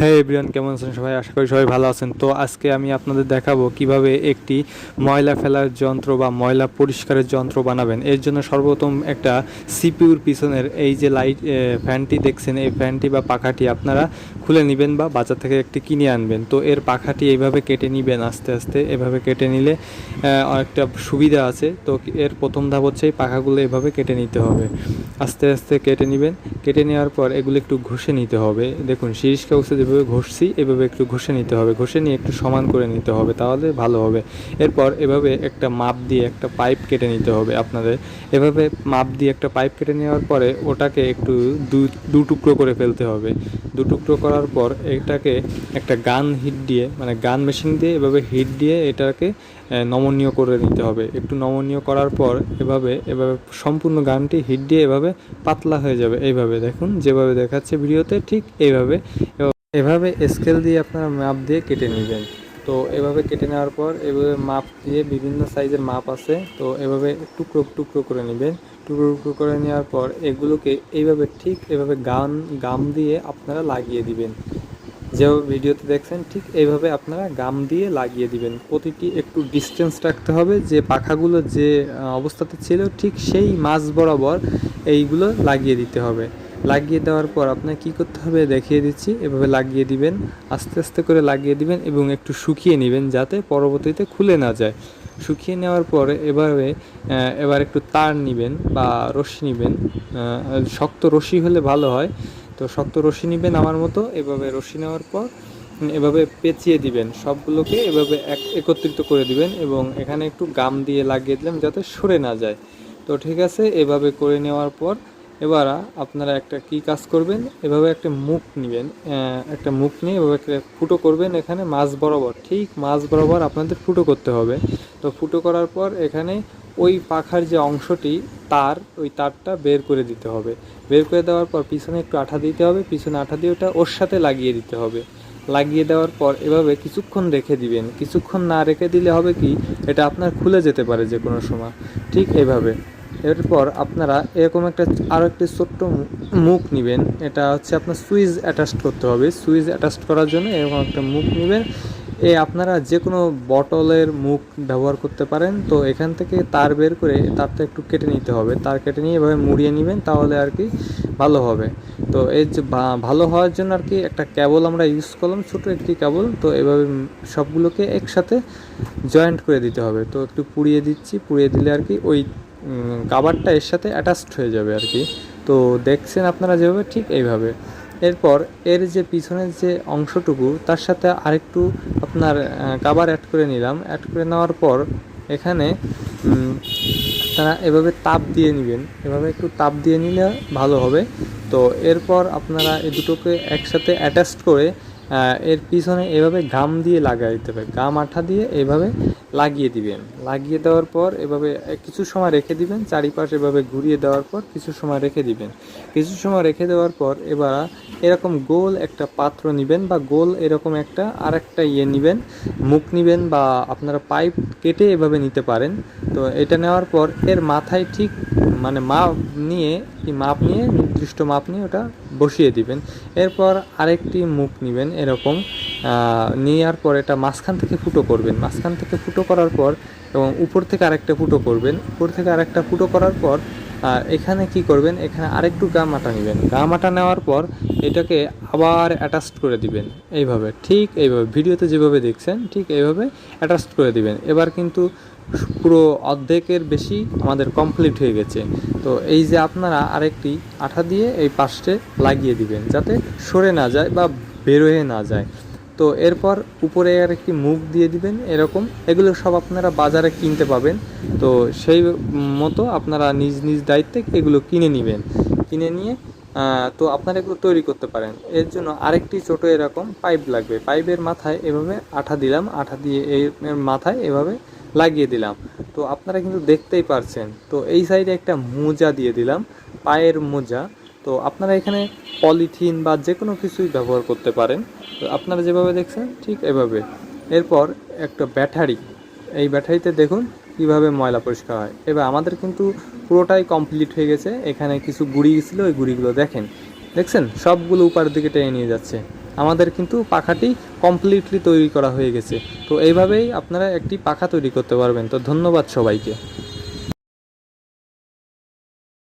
হ্যাঁ এভরিওয়ান কেমন আছেন সবাই? আশা করি সবাই ভালো আছেন। তো আজকে আমি আপনাদের দেখাবো কীভাবে একটি ময়লা ফেলার যন্ত্র বা ময়লা পরিষ্কারের যন্ত্র বানাবেন। এর জন্য সর্বপ্রথম একটা সিপিউর পিছনের এই যে লাইট ফ্যানটি দেখছেন, এই ফ্যানটি বা পাখাটি আপনারা খুলে নেবেন বা বাজার থেকে একটি কিনে আনবেন। তো এর পাখাটি এইভাবে কেটে নেবেন আস্তে আস্তে। এভাবে কেটে নিলে একটা সুবিধা আছে। তো এর প্রথম ধাপ হচ্ছে এই পাখাগুলো এভাবে কেটে নিতে হবে। আস্তে আস্তে কেটে নেবেন। কেটে নেওয়ার পর এগুলো একটু ঘষে নিতে হবে। দেখুন শিরিষ কাগজে যেভাবে ঘষছি, এভাবে একটু ঘষে নিতে হবে। ঘষে নিয়ে একটু সমান করে নিতে হবে তাহলে ভালো হবে। এরপর এভাবে একটা মাপ দিয়ে একটা পাইপ কেটে নিতে হবে আপনাদের। এভাবে মাপ দিয়ে একটা পাইপ কেটে নেওয়ার পরে ওটাকে একটু দু টুকরো করে ফেলতে হবে। দু টুকরো করার পর এটাকে একটা গান হিট দিয়ে মানে গান মেশিন দিয়ে এভাবে হিট দিয়ে এটাকে নমনীয় করে নিতে হবে। একটু নমনীয় করার পর এভাবে এভাবে সম্পূর্ণ গানটি হিট দিয়ে এভাবে পাতলা হয়ে যাবে। এইভাবে দেখুন, যেভাবে দেখাচ্ছে ভিডিওতে ঠিক এইভাবে। এভাবে- স্কেল দিয়ে আপনারা মাপ দিয়ে কেটে নেবেন। তো এভাবে কেটে নেওয়ার পর এভাবে মাপ দিয়ে বিভিন্ন সাইজের মাপ আছে, তো এভাবে টুকরো টুকরো করে নেবেন। টুকরো টুকরো করে নেওয়ার পর এগুলোকে এইভাবে ঠিক এভাবে গান, গাম দিয়ে আপনারা লাগিয়ে দিবেন। যেভাবে ভিডিওতে দেখছেন, ঠিক এইভাবে আপনারা গাম দিয়ে লাগিয়ে দিবেন। প্রতিটি একটু ডিস্টেন্স রাখতে হবে, যে পাখাগুলো যে অবস্থাতে ছিল, ঠিক সেই মাছ বরাবর এইগুলো লাগিয়ে দিতে হবে। লাগিয়ে দেওয়ার পর আপনার কি করতে হবে? দেখিয়ে দিচ্ছি। এভাবে লাগিয়ে দিবেন, আস্তে আস্তে করে লাগিয়ে দিবেন এবং একটু শুকিয়ে নেবেন যাতে পরবর্তীতে খুলে না যায়। শুকিয়ে নেওয়ার পরে এভাবে এবার একটু তার নেবেন বা রশি নেবেন। শক্ত রশি হলে ভালো হয়। তো শক্ত রশি নেবেন আমার মতো। এভাবে রশি নেওয়ার পর এভাবে পেঁচিয়ে দিবেন। সবগুলোকে এভাবে এক, একত্রিত করে দিবেন এবং এখানে একটু গাম দিয়ে লাগিয়ে দিলাম যাতে সরে না যায়। তো ঠিক আছে, এভাবে করে নেওয়ার পর এবার আপনারা একটা কি কাজ করবেন? এভাবে একটা মুখ নেবেন একটা মুখ নিয়ে এভাবে একটা ফুটো করবেন এখানে মাছ বরাবর। ঠিক মাছ বরাবর আপনাদের ফুটো করতে হবে। তো ফুটো করার পর এখানে ওই পাখার যে অংশটি, তার, ওই তারটা বের করে দিতে হবে। বের করে দেওয়ার পর পিছনে একটু আঠা দিতে হবে। পিছনে আঠা দিয়ে ওটা ওর সাথে লাগিয়ে দিতে হবে। লাগিয়ে দেওয়ার পর এভাবে কিছুক্ষণ রেখে দিবেন। কিছুক্ষণ না রেখে দিলে হবে কি? এটা আপনার খুলে যেতে পারে যে কোনো সময়। ঠিক এইভাবে এরপর আপনারা এরকম একটা আরও একটি ছোট্ট মুখ নেবেন। এটা হচ্ছে আপনার সুইচ অ্যাটাচ করতে হবে। সুইচ অ্যাটাচ করার জন্য এরকম একটা মুখ নেবেন। এ আপনারা যে কোনো বটলের মুখ ব্যবহার করতে পারেন। তো এখান থেকে তার বের করে তারটা একটু কেটে নিতে হবে। তার কেটে নিয়ে এভাবে মুড়িয়ে নেবেন তাহলে আর কি ভালো হবে। তো এই যে ভালো হওয়ার জন্য আর কি একটা কেবল আমরা ইউজ করলাম ছোট একটি কেবল। তো এভাবে সবগুলোকে একসাথে জয়েন্ট করে দিতে হবে। তো একটু পুড়িয়ে দিচ্ছি। পুড়িয়ে দিলে আর কি ওই কাবারটা এর সাথে অ্যাটাচড হয়ে যাবে আর কি। তো দেখছেন আপনারা যেভাবে, ঠিক এইভাবে। এরপর এর যে পিছনের যে অংশটুকু, তার সাথে আরেকটু আপনার কাবার অ্যাড করে নিলাম। অ্যাড করে নেওয়ার পর এখানে তারা এভাবে তাপ দিয়ে নেবেন। এভাবে একটু তাপ দিয়ে নিলে ভালো হবে। তো এরপর আপনারা এই দুটোকে একসাথে অ্যাটাচড করে এর পিছনে এভাবে গাম দিয়ে লাগাই দিতে হবে। গাম আঠা দিয়ে এভাবে লাগিয়ে দিবেন। লাগিয়ে দেওয়ার পর এভাবে কিছু সময় রেখে দিবেন, চারিপাশ এভাবে ঘুরিয়ে দেওয়ার পর কিছু সময় রেখে দিবেন। কিছু সময় রেখে দেওয়ার পর এবার এরকম গোল একটা পাত্র নেবেন বা গোল এরকম একটা আর একটা ইয়ে নেবেন, মুখ নেবেন বা আপনারা পাইপ কেটে এভাবে নিতে পারেন। তো এটা নেওয়ার পর এর মাথায় ঠিক মানে মাপ নিয়ে, কি মাপ নিয়ে, নির্দিষ্ট মাপ নিয়ে ওটা বসিয়ে দিবেন। এরপর আরেকটি মুখ নেবেন এরকম। নেওয়ার পর এটা মাঝখান থেকে ফুটো করবেন। মাঝখান থেকে ফুটো করার পর এবং উপর থেকে আরেকটা ফুটো করবেন। উপর থেকে আরেকটা ফুটো করার পর এখানে কি করবেন? এখানে আরেকটু গাম আটা নেবেন। গাম আটা নেওয়ার পর এটাকে আবার অ্যাটাচড করে দিবেন। এইভাবে, ঠিক এইভাবে। ভিডিওতে যেভাবে দেখছেন, ঠিক এইভাবে অ্যাটাচড করে দিবেন। এবার কিন্তু পুরো অর্ধেকের বেশি আমাদের কমপ্লিট হয়ে গেছে। তো এই যে আপনারা আরেকটি আঠা দিয়ে এই পাশে লাগিয়ে দিবেন, যাতে সরে না যায় বা বেরোয় না যায়। তো এরপর উপরে আর একটি মুখ দিয়ে দিবেন এরকম। এগুলো সব আপনারা বাজারে কিনতে পাবেন। তো সেই মতো আপনারা নিজ নিজ দায়িত্বে এগুলো কিনে নেবেন। কিনে নিয়ে তো আপনারা এগুলো তৈরি করতে পারেন। এর জন্য আরেকটি ছোট এরকম পাইপ লাগবে। পাইপের মাথায় এভাবে আঠা দিলাম। আঠা দিয়ে এর মাথায় এভাবে লাগিয়ে দিলাম। তো আপনারা কিন্তু দেখতেই পারছেন। তো এই সাইডে একটা মোজা দিয়ে দিলাম। পায়ের মোজা। তো আপনারা এখানে পলিথিন বা যে কোনো কিছুই ব্যবহার করতে পারেন। তো আপনারা যেভাবে দেখছেন, ঠিক এভাবে। এরপর একটা ব্যাটারি। এই ব্যাটারিতে দেখুন কীভাবে ময়লা পরিষ্কার হয়। এবার আমাদের কিন্তু পুরোটাই কমপ্লিট হয়ে গেছে। এখানে কিছু গুড়ি ছিল, ওই গুড়িগুলো দেখেন। দেখছেন? সবগুলো উপরের দিকে টেনে নিয়ে যাচ্ছে। আমাদের কিন্তু পাখাটি কমপ্লিটলি তৈরি করা হয়ে গেছে। তো এইভাবেই আপনারা একটি পাখা তৈরি করতে পারবেন। তো ধন্যবাদ সবাইকে।